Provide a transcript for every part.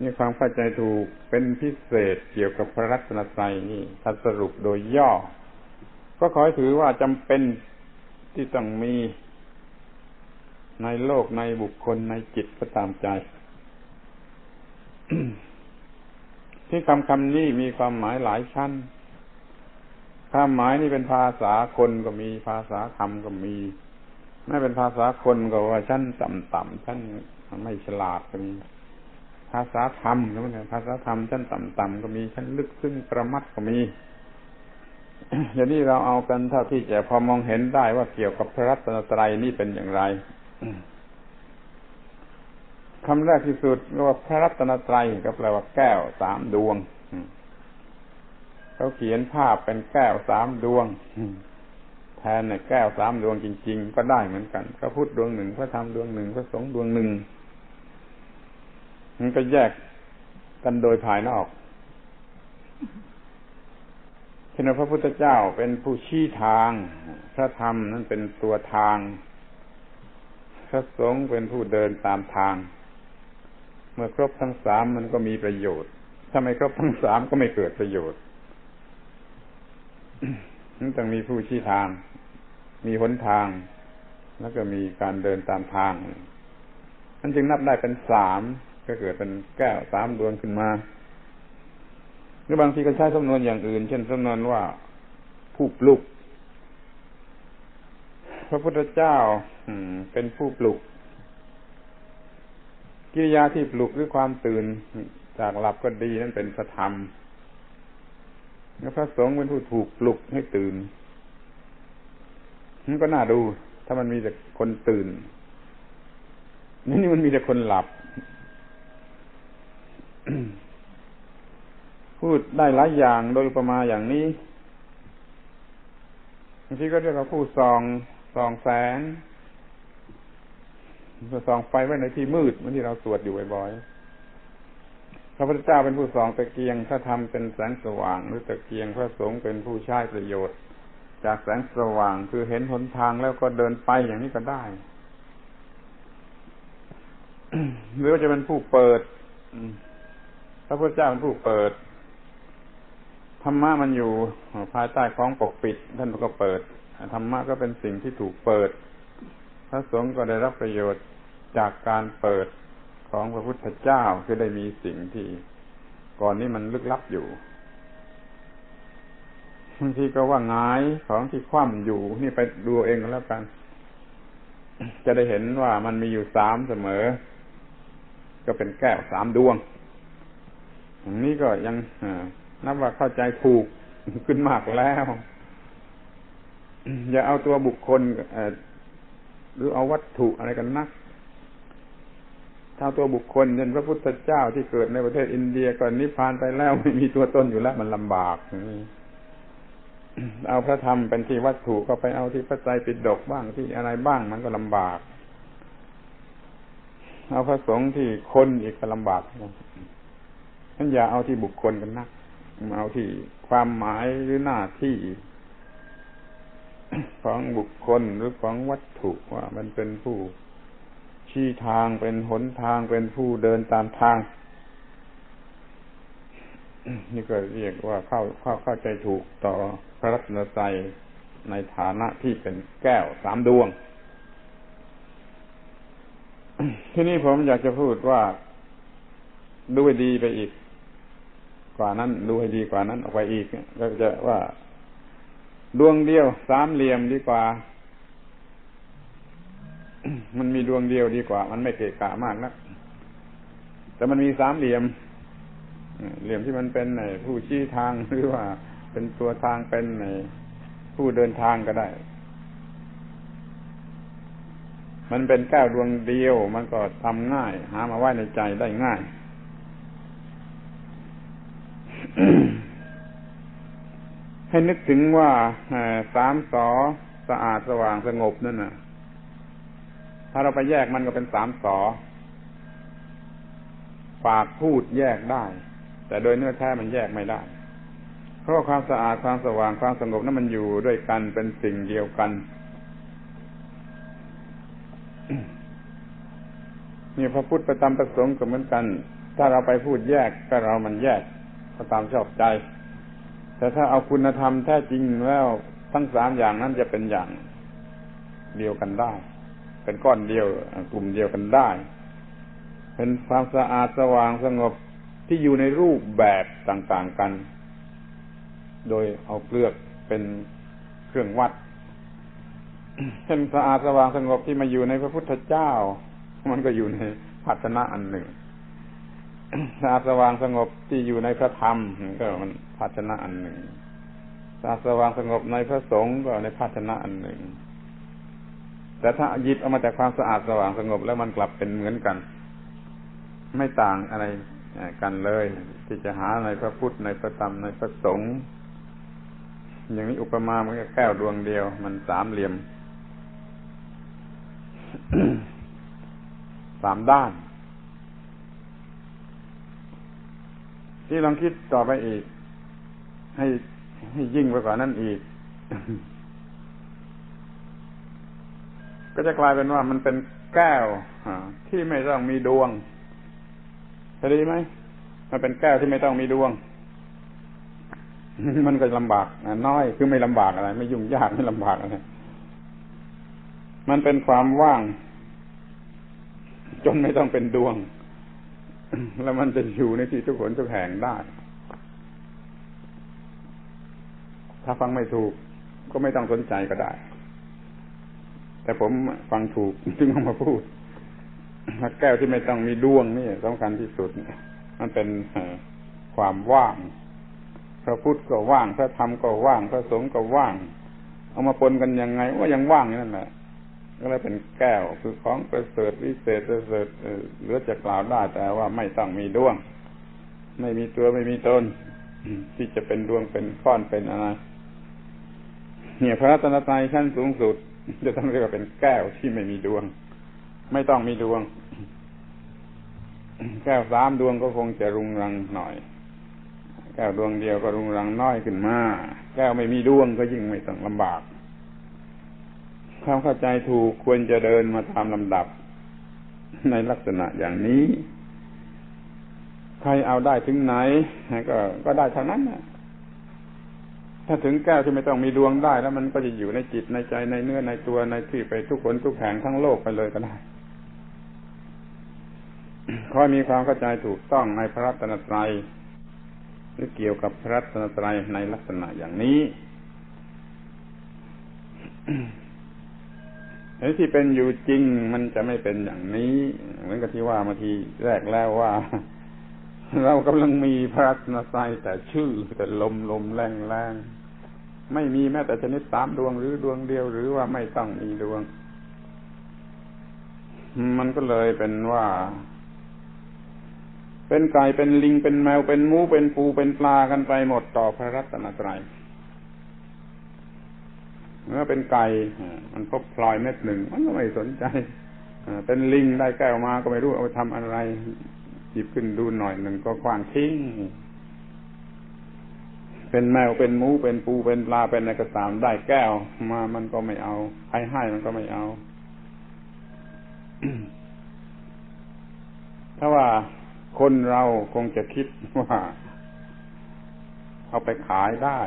นี่ความเข้าใจถูกเป็นพิเศษเกี่ยวกับพระรัตนตรัยนี่ถ้าสรุปโดยย่อ ก็ขอให้ถือว่าจำเป็นที่ต้องมีในโลกในบุคคลในจิตก็ตามใจ ที่คำคำนี้มีความหมายหลายชั้นความหมายนี่เป็นภาษาคนก็มีภาษาธรรมก็มีไม่เป็นภาษาคนก็ว่าชั้นต่ำๆชั้นไม่ฉลาดก็มีาษาธรรมก็เหมือนกันภาษาธรรมชั้นต่ำๆก็มีชั้นลึกซึ้งประมัดก็มีอย่างนี้เราเอากันเท่าที่จะพอมองเห็นได้ว่าเกี่ยวกับพระรัตนตรัยนี่เป็นอย่างไรคำแรกที่สุดเรียกว่าพระรัตนตรัยก็แปลว่าแก้วสามดวงเขาเขียนภาพเป็นแก้วสามดวงแทนในแก้วสามดวงจริง ๆ ก็ได้เหมือนกันพระพุทธดวงหนึ่งพระธรรมดวงหนึ่งพระสงฆ์ดวงหนึ่ง มันก็แยกกันโดยภายนอกเช่นพระพุทธเจ้าเป็นผู้ชี้ทาง พระธรรมนั่นเป็นตัวทาง พระสงฆ์เป็นผู้เดินตามทาง เมื่อครบทั้งสามมันก็มีประโยชน์ ถ้าไม่ครบทั้งสามก็ไม่เกิดประโยชน์นั่นต้องมีผู้ชี้ทาง มีหนทาง แล้วก็มีการเดินตามทางมันจึงนับได้เป็นสาม ก็เกิดเป็นแก้วสามดวงขึ้นมาหรือบางทีก็ใช้สำนวนอย่างอื่น เช่นสำนวนว่าผู้ปลุก พระพุทธเจ้าเป็นผู้ปลุก กิริยาที่ปลุกหรือความตื่นจากหลับก็ดีนั่นเป็นพระธรรมแล้วพระสงฆ์เป็นผู้ถูกปลุกให้ตื่นมันก็น่าดู ถ้ามันมีแต่คนตื่นนี่มันมีแต่คนหลับ พูดได้หลายอย่างโดยประมาอย่างนี้บางทีก็เรียกว่าผู้ส่องส่องแสงส่องไฟไว้ในที่มืดเหมือนที่เราสวดอยู่บ่อยๆพระพุทธเจ้าเป็นผู้ส่องตะเกียงถ้าทำเป็นแสงสว่าง หรือตะเกียงพระสงฆ์เป็นผู้ใช้ประโยชน์ จากแสงสว่างคือเห็นหนทางแล้วก็เดินไปอย่างนี้ก็ได้หรือว่าจะเป็นผู้เปิด ระพุทธเจ้าเป็นผู้เปิดธรรมะมันอยู่ภายใต้ของปกปิด ท่านก็เปิดธรรมะก็เป็นสิ่งที่ถูกเปิด พระสงฆ์ก็ได้รับประโยชน์จากการเปิดของพระพุทธเจ้าคือได้มีสิ่งที่ก่อนนี้มันลึกลับอยู่บางทีก็ว่างายของที่คว่ำอยู่นี่ไปดูเองก็แล้วกัน จะได้เห็นว่ามันมีอยู่สามเสมอ ก็เป็นแก้วสามดวง นนี้ก็ยังนับว่าเข้าใจถูกขึ้นมากแล้ว อย่าเอาตัวบุคคลหรือเอาวัตถุอะไรกันนักถ้าตัวบุคคลเช่นพระพุทธเจ้าที่เกิดในประเทศอินเดียก่อนนิพพานไปแล้วไม่มีตัวตนอยู่แล้วมันลำบากเอาพระธรรมเป็นที่วัตถุก็ไปเอาที่พระไตรปิฎกบ้างที่อะไรบ้างมันก็ลำบาก เอาพระสงฆ์ที่คนอีกก็ลำบาก ท่านอย่าเอาที่บุคคลกันนักมาเอาที่ความหมายหรือหน้าที่ของบุคคลหรือของวัตถุว่ามันเป็นผู้ชี้ทางเป็นหนทางเป็นผู้เดินตามทาง นี่ก็เรียกว่าเข้าเข้าเข้าใจถูกต่อพระรัตนตรัยในฐานะที่เป็นแก้วสามดวง ที่นี้ผมอยากจะพูดว่าด้วยดีไปอีก กว่านั้นดูให้ดีกว่านั้นออกไปอีกก็จะว่าดวงเดียวสามเหลี่ยมดีกว่า มันมีดวงเดียวดีกว่า มันไม่เกะกะมากนะแต่มันมีสามเหลี่ยม เหลี่ยมที่มันเป็นในผู้ชี้ทางหรือว่า เป็นตัวทางเป็นในผู้เดินทางก็ได้ มันเป็นแก้วดวงเดียว มันก็ทำง่าย หามาไว้ในใจได้ง่าย ให้นึกถึงว่าสามสอสะอาดสว่างสงบนั่นน่ะ ถ้าเราไปแยกมันก็เป็นสามสอปากพูดแยกได้ แต่โดยเนื้อแท้มันแยกไม่ได้ เพราะความสะอาดความสว่างความสงบนั้นมันอยู่ด้วยกันเป็นสิ่งเดียวกันนี่พระพุทธประธรรมประสงค์ก็เหมือนกัน ถ้าเราไปพูดแยกก็เรามันแยกก็ตามชอบใจ แต่ถ้าเอาคุณธรรมแท้จริงแล้วทั้งสามอย่างนั้นจะเป็นอย่างเดียวกันได้ เป็นก้อนเดียวกลุ่มเดียวกันได้ เป็นความสะอาดสว่างสงบที่อยู่ในรูปแบบต่างๆกัน โดยเอาเปลือกเป็นเครื่องวัดเช่นสะอาดสว่างสงบที่มาอยู่ในพระพุทธเจ้า มันก็อยู่ในภาชนะอันหนึ่ง อาดสว่างสงบที่อยู่ในพระธรรมก็มันภาชนะอันหนึ่งสะอาดสว่างสงบในพระสงฆ์ก็ในภาชนะอันหนึ่ง แต่ถ้าหยิบเอามาจากความสะอาดสว่างสงบแล้วมันกลับเป็นเหมือนกัน ไม่ต่างอะไรกันเลย ที่จะหาในพระพุทธในพระธรรมในพระสงฆ์อย่างนี้อุปมาเหมือนกับแก้วดวงเดียว มันสามเหลี่ยมสามด้าน ที่ลองคิดต่อไปอีก ให้ให้ยิ่งไปกว่านั้นอีก ก็จะกลายเป็นว่ามันเป็นแก้วที่ไม่ต้องมีดวงจะดีไหมมันเป็นแก้วที่ไม่ต้องมีดวง มันก็ลำบากน้อยคือไม่ลำบากอะไร ไม่ยุ่งยากไม่ลำบากอะไรมันเป็นความว่าง จนไม่ต้องเป็นดวง แล้วมันจะอยู่ในที่ทุกคนทุกแห่งได้ ถ้าฟังไม่ถูกก็ไม่ต้องสนใจก็ได้ แต่ผมฟังถูกจึงเอามาพูดแก้วที่ไม่ต้องมีดวงนี่สำคัญที่สุด มันเป็นความว่าง พระพุทธก็ว่าง พระธรรมก็ว่าง พระสงฆ์ก็ว่าง เอามาปนกันยังไงว่ายังว่างนั่นแหละ ก็เลยเป็นแก้วคือของประเสริฐวิเศษประเสริฐเหลือจะกล่าวได้แต่ว่าไม่ต้องมีดวง ไม่มีตัวไม่มีตนที่จะเป็นดวงเป็นก้อนเป็นอะไรเนี่ยพระรัตนตรัยชั้นสูงสุด จะต้องเรียกว่าเป็นแก้วที่ไม่มีดวง ไม่ต้องมีดวง แก้วสามดวงก็คงจะรุงรังหน่อย แก้วดวงเดียวก็รุงรังน้อยขึ้นมา แก้วไม่มีดวงก็ยิ่งไม่ต้องลำบาก ความเข้าใจถูกควรจะเดินมาตามลำดับ ในลักษณะอย่างนี้ ใครเอาได้ถึงไหน ก็ก็ได้เท่านั้นนะถ้าถึงแก้วที่ไม่ต้องมีดวงได้แล้ว มันก็จะอยู่ในจิตในใจในเนื้อในตัวในที่ไปทุกคนทุกแห่งทั้งโลกไปเลยก็ได้ขอมีความเข้าใจถูกต้องในพระรัตนตรัยหรือเกี่ยวกับพระรัตนตรัยในลักษณะอย่างนี้ ไอ้ที่เป็นอยู่จริงมันจะไม่เป็นอย่างนี้ เหมือนกับที่ว่ามาทีแรกแล้วว่า เรากำลังมีพระรัตนตรัยแต่ชื่อแต่ลมลมแรงแรงไม่มีแม้แต่ชนิดสามดวงหรือดวงเดียวหรือว่าไม่ต้องมีดวง มันก็เลยเป็นว่า เป็นไก่เป็นลิงเป็นแมวเป็นหมูเป็นปูเป็นปลากันไปหมดต่อพระรัตนตรัย เมื่อเป็นไก่มันพบพลอยเม็ดหนึ่งมันก็ไม่สนใจเป็นลิงได้แก้วมาก็ไม่รู้เอาไปทำอะไรหยิบขึ้นดูหน่อยหนึ่งก็ควางทิ้งเป็นแมวเป็นหมูเป็นปูเป็นปลาเป็นอะไรก็ตามได้แก้วมามันก็ไม่เอาใครให้มันก็ไม่เอาถ้าว่าคนเราคงจะคิดว่า เอาไปขายได้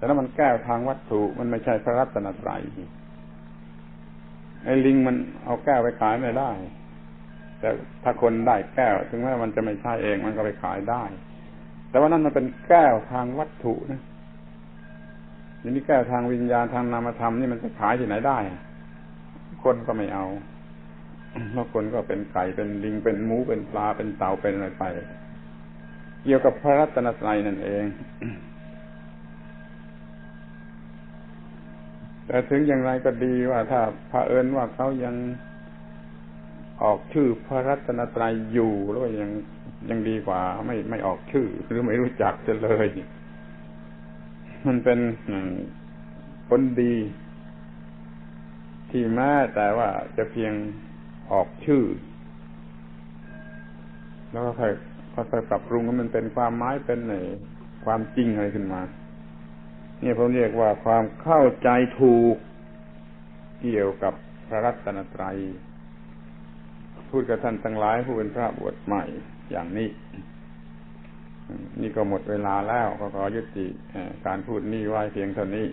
แต่แล้วมันแก้วทางวัตถุ มันไม่ใช่พระรัตนตรัยไอ้ลิงมันเอาแก้วไปขายไม่ได้ แต่ถ้าคนได้แก้ว ถึงแม้มันจะไม่ใช่เองมันก็ไปขายได้ แต่ว่านั่นมันเป็นแก้วทางวัตถุนะอย่างนี้แก้วทางวิญญาณทางนามธรรมนี่มันจะขายที่ไหนได้ คนก็ไม่เอาเพราะคนก็เป็นไก่เป็นลิงเป็นหมูเป็นปลาเป็นเต่าเป็นอะไรไป เกี่ยวกับพระรัตนตรัยนั่นเอง แต่ถึงอย่างไรก็ดีว่าถ้าพระเอิญว่าเขายังออกชื่อพระรัตนตรัยอยู่แล้วยังยังดีกว่า ไม่ไม่ออกชื่อ หรือไม่รู้จักจะเลย มันเป็นผลดี ที่แม้แต่ว่าจะเพียงออกชื่อ แล้วก็ค่อยค่อยปรับปรุงให้มันเป็นความหมายเป็นในความจริงอะไรขึ้นมา นี่ผมเรียกว่าความเข้าใจถูกเกี่ยวกับพระรัตนตรัย พูดกับท่านทั้งหลายผู้เป็นพระบวชใหม่อย่างนี้ นี่ก็หมดเวลาแล้วก็ขอยุติการพูดนี่ไว้เพียงเท่านี้